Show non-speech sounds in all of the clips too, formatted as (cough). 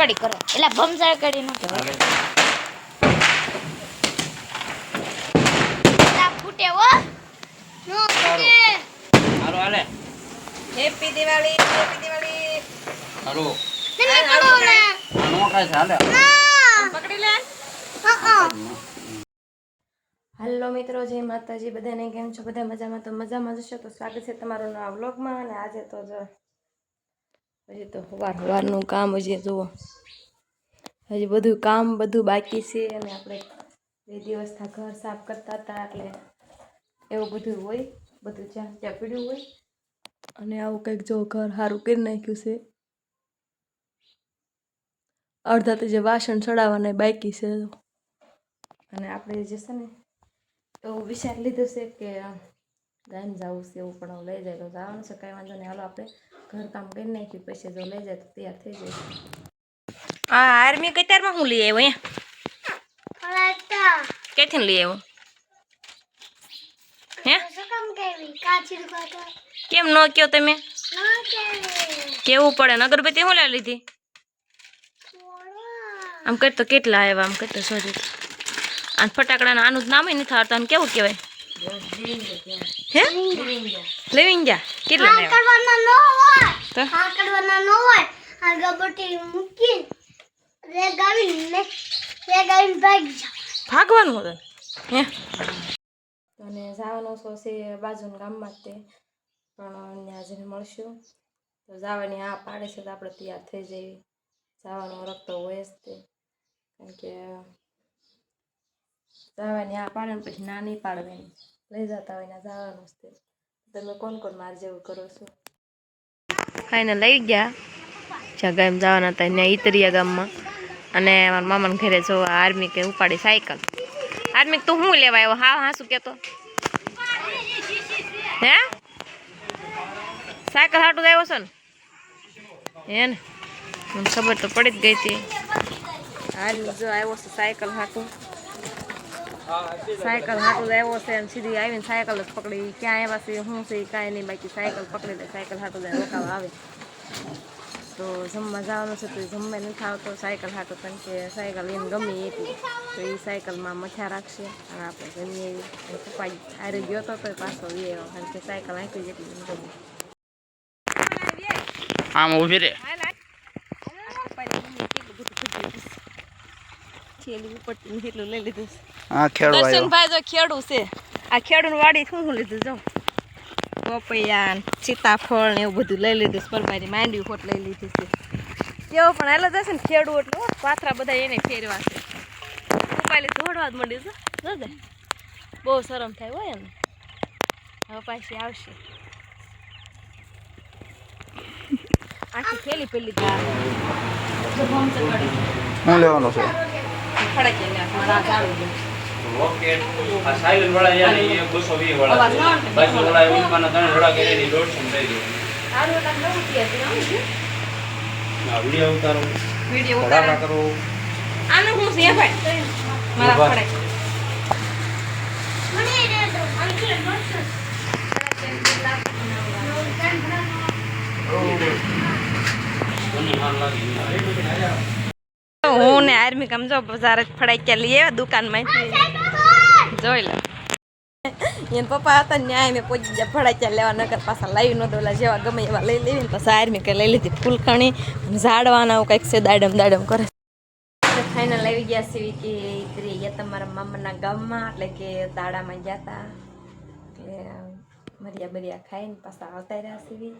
કડી કરો. એટલે ભમસાળ કડી નો કહેવાય. ફૂટે હો. હાલો હાલે. Happy Diwali happy Diwali. હાલો. તમે કરો ને. નો કાંઈ છે, પકડી લે. હા હાલો મિત્રો જય માતાજી. બધાને કેમ છો? બધા મજામાં? તો મજામાં જશો તો સ્વાગત છે તમારું નવા વ્લોગમાં. અને આજે તો જો હજી તો સવાર સવારનું કામ હજી જુઓ. હજી બધું કામ બધું બાકી છે અને આપણે બે દિવસના ઘર સાફ કરતા હતા એટલે એવું બધું હોય, બધું જ્યાં ત્યાં પીડ્યું હોય. અને આવું કંઈક જો ઘર સારું કરી નાખ્યું છે. અડધા તો જે વાસણ ચડાવવાના બાકી છે. અને આપણે જે છે ને એવું વિચાર લીધો છે કે ગામ જવું છે એવું પણ લઈ જાય તો જવાનું છે, કાંઈ વાંધો નહીં. હાલો આપણે ઘર કામ કરી નાખ્યું પછી જો લઈ જાય તો તૈયાર થઈ જાય. આ આર્મી કતારમાં હું લઈ આવ્યો અહીંયા? ફલાટા ક્યાંથી લઈ આવ્યો? હે? શું કામ કેવી કાચી કાચા કેમ ન કયો તમે? ના કેવી કેવું પડે? ને અગરબત્તી હું લઈ લીધી? આમ કરતો કેટલા આવ્યા આમ કરતો સોરી અને ફટાકડાના આનું જ નામ નથી આવતા અને કેવું કહેવાય? હે? લેવીન જા કેટલા આ લાવ્યા કરવાના નો હોય. તો આ કરવાના નો હોય. આ ગબટી મૂકી રે ગાવી ને રે ગાવી ભાગ જા ભાગવાનું હતું હે? અને જવાનું છો છે બાજુના ગામમાં જ તે. પણ ત્યાં જઈને મળશું. તો જવાની આ પાડે છે તો આપણે તૈયાર થઈ જઈએ. જવાનો રખતો હોય જ તે. કારણ કે જવાની આ પાડે પછી ના નહીં પાડવાની. લઈ જતા હોય ને જવાનું જ તે. તમે કોણ કોણ માર જેવું કરો છો? ખાઈને લઈ ગયા. જ્યાં ગામ જવાના હતા ત્યાં ઈતરિયા ગામમાં. અને મારા મામાને ઘરે જો આર્મી કે ઉપાડી સાયકલ. આર્મી તું શું લેવા આવ્યો? હા હા, શું કહેતો? હે? સાયકલ હાટું આવ્યો છે ને? હે ને? મને ખબર તો પડી જ ગઈ હતી. આર્મી જો આવ્યો છે સાયકલ હાટું. સાયકલ હાટું આવ્યો છે અને સીધી આવીને સાયકલ જ પકડી. ક્યાં આવ્યા છે શું છે કાંઈ નહીં. બાકી સાયકલ પકડી લે સાયકલ હાટું જાય રોકાવા આવે. તો જમવા જવાનું છે તો જમવા નથી આવતો. સાયકલ હાટો કારણ કે સાયકલ એને ગમે એટલી તો એ સાયકલમાં મથા રાખશે અને આપણે જમીએ. એવી પપ્પા આરે ગયો હતો તો પાછો એવો કારણ કે સાયકલ આંકી જેટલી એને ગમે. આમ ઊભી રે. છેલ્લી ઉપરથી એટલું લઈ લીધું આ ખેડૂ દર્શનભાઈ જો ખેડું છે. આ ખેડૂત વાડી શું શું લીધું જો? પપૈયા સીતાફળ ને એવું બધું લઈ લીધું સ્પરભાઈ માંડવી ખોટ લઈ લીધી છે. કેવો પણ હાલો જશે ને ખેડૂ એટલે પાથરા બધા એને ફેરવા છે. ઉપાલી દોડવા જ માંડ્યું છે. જોજે બહુ શરમ થાય હોય ને હવે પાછી આવશે. આખી થેલી પેલી હું લેવાનો છે? ફડકે મારા ઝાડુ રોકેટ આ સાયલન્ટ વાળા યાર એ 220 વાળા અવાજ છે. ના આવે. બાકી વાળા એ ઉલ્કાના ત્રણ જોડા કરેલી 150 થઈ ગઈ ઝાડુ એટલે નવું થયા છે, આવું છે. આ વિડિયો ઉતારો વીડિયો ધડાકા કરો આનું હું ને આર્મી સમજો જો બજાર જ ફડાઈ કે લઈ આવ્યા દુકાનમાંથી જોઈ લે. એને પપ્પા હતા ને ન્યાય મેં પહોંચી ગયા ફડાક્યા લેવા નકર પાછા લાવી ન દોલા જેવા ગમે એવા લઈ લેવી ને પછી આર્મી કે લઈ લીધી ફૂલખણી ઝાડવાના આવું કંઈક છે દાડમ દાડમ કરે ફાઇનલ આવી ગયા સીવી કે ઇતરી ગયા તમારા મામાના ગામમાં એટલે કે દાડામાં ગયા હતા એટલે મરિયા બરિયા ખાઈને પાછા આવતા રહ્યા સીવી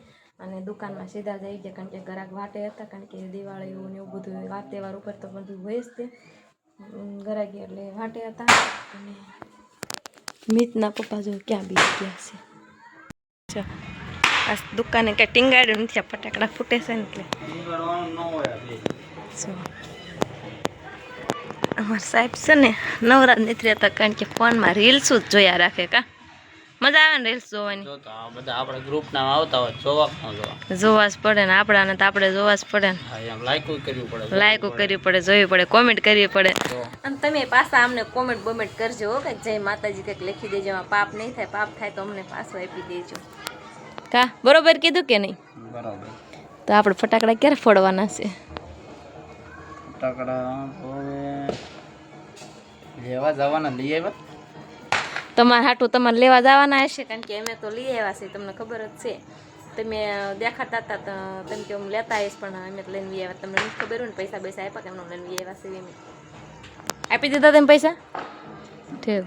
અને દુકાનમાં સીધા જઈ ગયા કારણ કે ગ્રાહક વાટે હતા કારણ કે દિવાળી ને એવું બધું વાર તહેવાર ઉપર તો બધું હોય જ તે. ગરાગી એટલે વાટે હતા. અને મિતના પપ્પા જો ક્યાં બી ગયા છે. આ દુકાને કંઈ ટીંગાડ્યું નથી, આ ફટાકડા ફૂટે છે ને એટલે. અમારા સાહેબ છે ને નવરાત નથી રહેતા કારણ કે ફોનમાં રીલ્સ જ જોયા રાખે કા. મજા આવે ને રીલ્સ જોવાની? જો બધા આપણા ગ્રુપના આવતા હોય જોવા જોવા. જોવા જ પડે ને આપણાને તો આપણે જોવા જ પડે ને. હા લાઈકો કરવી પડે લાઈકો કરવી પડે જોવી પડે કોમેન્ટ કરવી પડે. અને તમે પાછા અમને કોમેન્ટ બોમેન્ટ કરજો હો કંઈક જય માતાજી કંઈક લખી દેજો એમાં પાપ નહીં થાય પાપ થાય તો અમને પાછો આપી દેજો. કા? બરોબર કીધું કે નહીં? બરાબર. તો આપણે ફટાકડા ક્યારે ફોડવાના છે? ફટાકડા હવે લેવા જવાના લઈ આવ્યા? તમારે હાટું તમારે લેવા જવાના હશે? કારણ કે અમે તો લઈ આવ્યા છે તમને ખબર જ છે. તમે દેખાતા હતા તો તમે કે હું લેતા આવીશ પણ અમે તો લઈને આવ્યા. તમને નથી ખબર હોય ને પૈસા પૈસા આપ્યા કે એમને લઈને આવ્યા છે એમ. આપી દીધા તમે પૈસા? ઠીક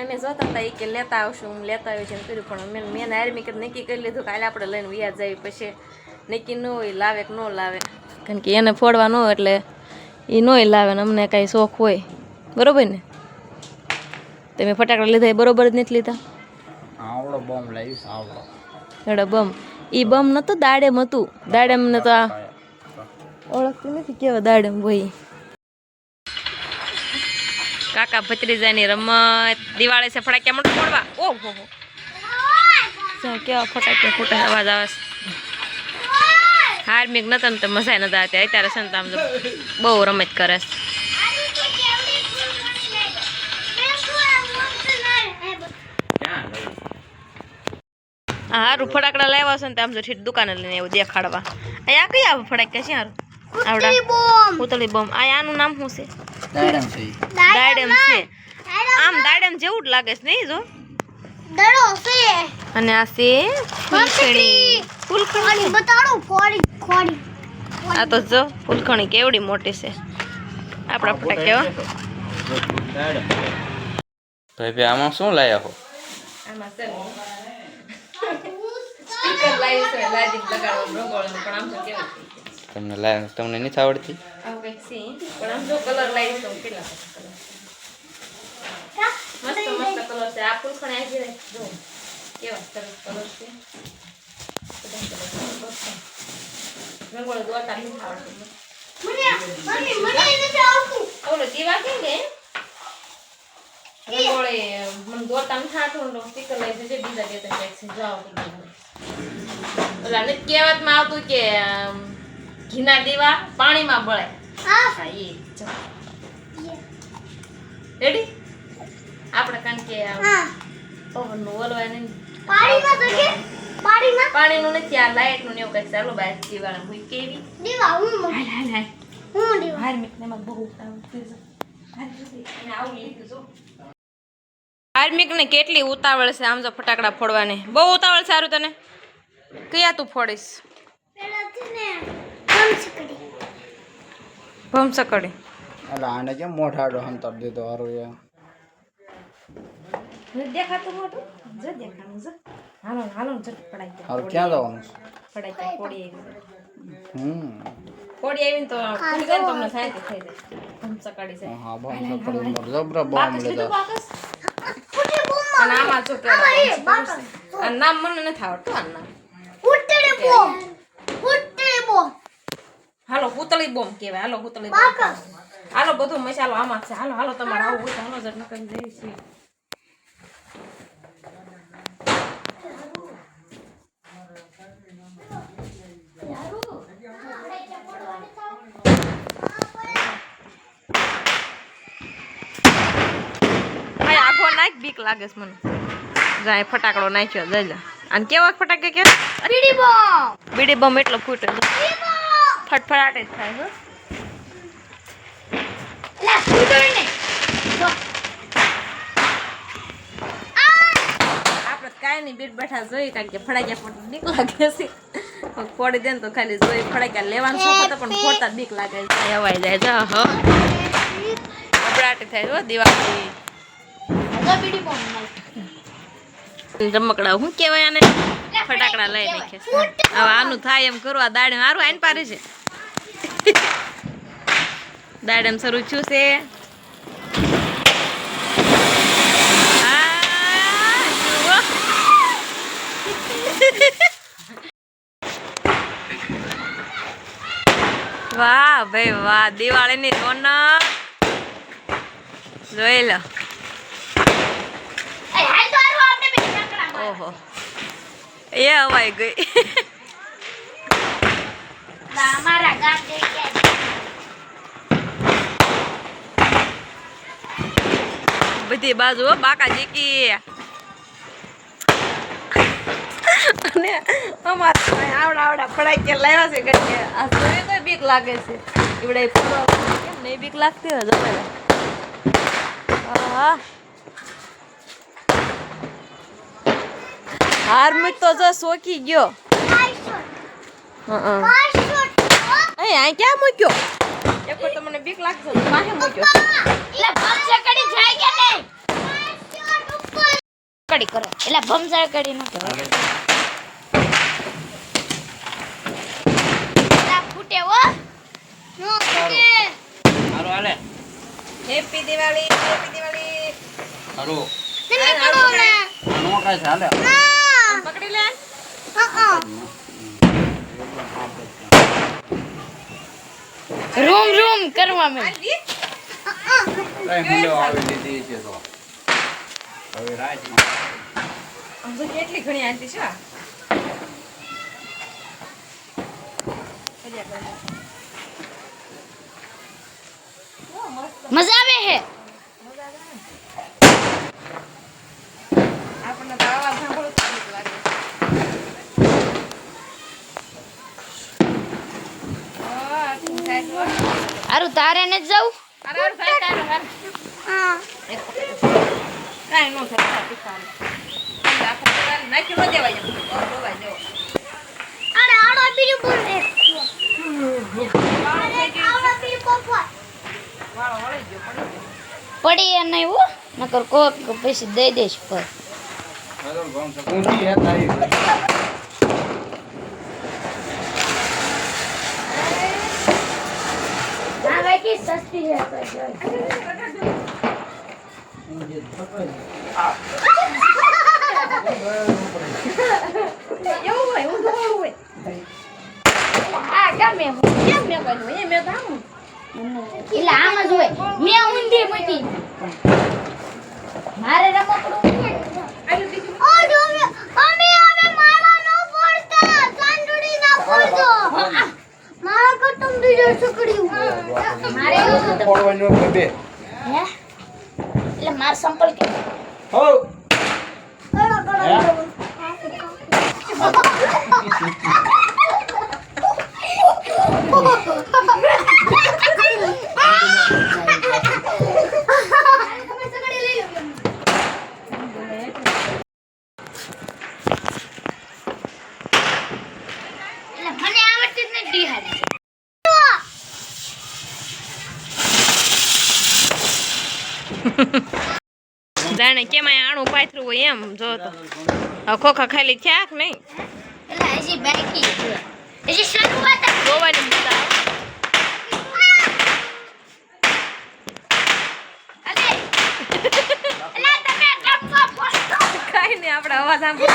અમે જોતા હતા એ કે લેતા આવશું હું લેતા આવ્યો છે એમ કર્યું પણ મેં મેં આર્મી કે નક્કી કરી લીધું કાલે આપણે લઈને વ્યા જઈએ પછી નક્કી ન હોય લાવે કે ન લાવે. કારણ કે એને ફોડવા ન હોય એટલે એ નોય લાવે ને અમને કાંઈ શોખ હોય. બરાબર ને? તમે ફટાકડા લીધા એ બરોબર જ નથી લીધા? આવડો બમ લાવીશ આવડો. એડો બમ. ઈ બમ નતો દાડેમ હતું. દાડેમ ને તો આ ઓળખતી નથી કેવા દાડેમ ભાઈ કાકા ભત્રીજાની રમત. દિવાળી છે ફટાક્યા મોટો ફોડવા. ઓહો હો જો કેવા ફટાક્યા ફૂટા અવાજ આવે છે? હાર્મિક નતા ને તો મજા નતા આવતી. અત્યારે છે ને તો આમ જો બહુ રમત કરે છે. હારું ફટાકડા લાવ્યા છે ને તો આમ જો ઠીક દુકાને લઈને એવું દેખાડવા. અહીંયા કઈ આવે ફટાક્યા છે હારું? આવડા. ઉતળી બોમ્બ આ આનું નામ શું છે? ડાયરેક્ટ છે. દાડમ છે. આમ દાડમ જેવું જ લાગે છે નહીં જો. દડો છે. અને આ છે ફૂલખણી. ફૂલખણી. બતાડો ખોડી ખોડી આ તો જો ફૂલખણી કેવડી મોટી છે. આપણા ફટાક. ભાઈ ભાઈ આમાં શું લાયા હો? આમાં છે સ્પીકર લાવી છે લાદી લગાડવા રંગોળીનું પણ આમ તો કેવું તમને લાય તમને નથી આવડતી? આવું કંઈક છે પણ આમ જો કલર લાવી તો કેટલા મસ્ત મસ્ત કલર છે. આ ફૂલખણી આવી જાય જો કેવા સરસ કલર છે. બધા colour છે. રંગોળી દોરતા નથી આવડતું મને મને મને નથી આવતું ઓલો દીવા કેમ કે રંગોળી મને દોરતા નથી આવતું સ્ટીકર લઈ જજે બીજા બે ત્રણ છે જાઓ ઓલા ને કહેવતમાં આવતું કે ઘીના દીવા પાણીમાં બળે હા હા એ રેડી આપણે કારણ કે આ નું ઓલવાય નહીં પાણીમાં તો કે પાણીમાં પાણીનું નથી આ લાઇટનું એવું કઈ ચાલો બાય દીવાળા હું કેવી દીવા હું હાલ હાલ હાલ હું દીવા બહુ છે. એને આવું લીધું જો. ધાર્મિક ને કેટલી ઉતાવળ છે આમ જો ફટાકડા ફોડવાની? બહુ ઉતાવળ સારું તને? કયા તું ફોડીશ? ભમસકડી. એટલે આને કેમ મોઢાડો હંતર દીધો હારું એ દેખાતું મોટું જો દેખાનું જો. હાલો હાલો ને, પડાઈ દે. હાલ ક્યાં જવાનું છે? પડાઈ દે પોડી આવી. હમ. પોડી આવીને તો ખુલી જાય ને થાય કે થઈ જાય. ભમસકડી છે. હા બોમ્બ સકડી મર જબરા બોમ્બ બાકસ લીધું લીધા બાકસ ફૂટી બોમ અને આમાં. આ નામ મને નથી આવડતું આ નામ બોમ બોમ હાલો પૂતળી બોમ કહેવાય. હાલો પૂતળી બોમ્બ હાલો બધો મસાલો આમાં છે. હાલો હાલો તમારે આવું હાલો જટ નકર જઈ છીએ ભાઈ આખો નાખ બીક લાગે છે મને. જાય ફટાકડો નાખ્યો જઈ લે અને કેવા ફટાકે કે? બીડી બોમ્બ. બીડી બોમ્બ એટલો ફૂટે. છે. ફટફડાટ જ થાય ફૂટો આપણે કાંઈ નહીં બીટ બેઠા જોઈ કારણ કે ફડાક્યા ફોડ બીક લાગે છે. ફોડી દે ને તો ખાલી જોઈ ફડાક્યા લેવાનું શોખ હતો પણ ફોડતા બીક લાગે છે. હવાઈ જાય જા હો. ફફડાટી થાય હો દિવાળી. રમકડા શું કેવાય આને? ફટાકડા લઈ નાખે. હવે આનું થાય એમ કરું આ દાડે મારું આઈને પારે છે. દાડેમ શરૂ છું. છે વાહ ભાઈ વાહ, દિવાળીની રોનક. જોઈ લો એ હાલ તો હારું આપણે બે ચકડા માર. ઓહો. એ હવાઈ ગઈ. લા મારા ગાતે ગયા બધી બાજુ હો બાકા જીકી અને અમારે આવડા આવડા ફળાઈ કે લાવ્યા છે કે આ જોઈએ તો બીક લાગે છે. એવડે કેમ નહીં બીક લાગતી હોય હા હાર મૂક તો જો સોકી ગયો. હા આ ક્યાં મૂક્યો? એક તો મને બીક લાગશે પાસે મૂક્યો. કડી જાય એટલે નહીં? કડી કરો એટલે હો. નો ફૂટે. હાલો. Happy Diwali happy Diwali. હાલો તમે કરો ને નો કાંઈ છે હાલે. ના પકડી લે હા. રૂમ રૂમ કરવા મે આલી કઈ હુંડો આવી દીધી છે તો હવે રાતમાં આમ તો કેટલી ઘણી આંટી છે આ. કર્યા કરે. મજા આવે હે આપણને તો અવાજ સાંભળો તો બીક લાગે ઓ, આટલું થાય તો. આરું તારે ને જાવ અરે, અરે, થાય, થાય, થાય. હા એક પકડ. કાંઈ નો થાય, થાય, તીખાનું. એટલે આપણે બધાને નાખી ન દેવાય એમ. તો ડોબાઈ જવો. અરે આડો બીજું બોલ રે આડો બીજું પોપવા તારે ને જવું. પડી એ નહીં હો નકર કોક પછી દઈ દઈશ પર ઊંધી હે તારી કે સસ્તી છે એવું હોય, વાળું હોય. આ ગમે કેમ મેં કહ્યું? એ મેં તો એટલે આમ જ હોય. મેં ઊંધી મૂકી. મારે રમકડું અમે હવે મારા નો પડતા. ચાંદડી ના પડતો એટલે માર સંપલ કે. હો (laughs) (laughs) (laughs) મને આવડતી જ નથી હારી જાણે કેમાંય આણું પાથરું હોય એમ જો તો હવે ખોખા ખાલી થયા કે નહીં? હજી બાકી હજી શરૂઆત આપણે અવાજ સાંભળો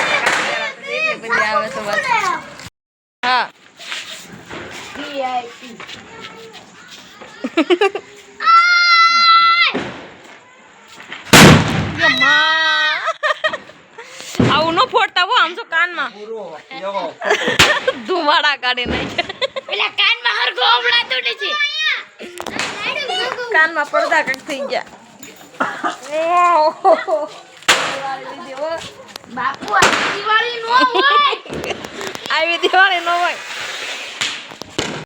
હા (laughs) આવું ન ફોડતા હો આમ તો કાનમાં ધુમાડા કાઢી નાખે પેલા કાનમાં હરખો તૂટે છે કાનમાં પડદા કંઈક થઈ ગયા. ઓહો. દિવાળી લીધી બાપુ આ દિવાળી નો હોય. આવી દિવાળી ન હોય.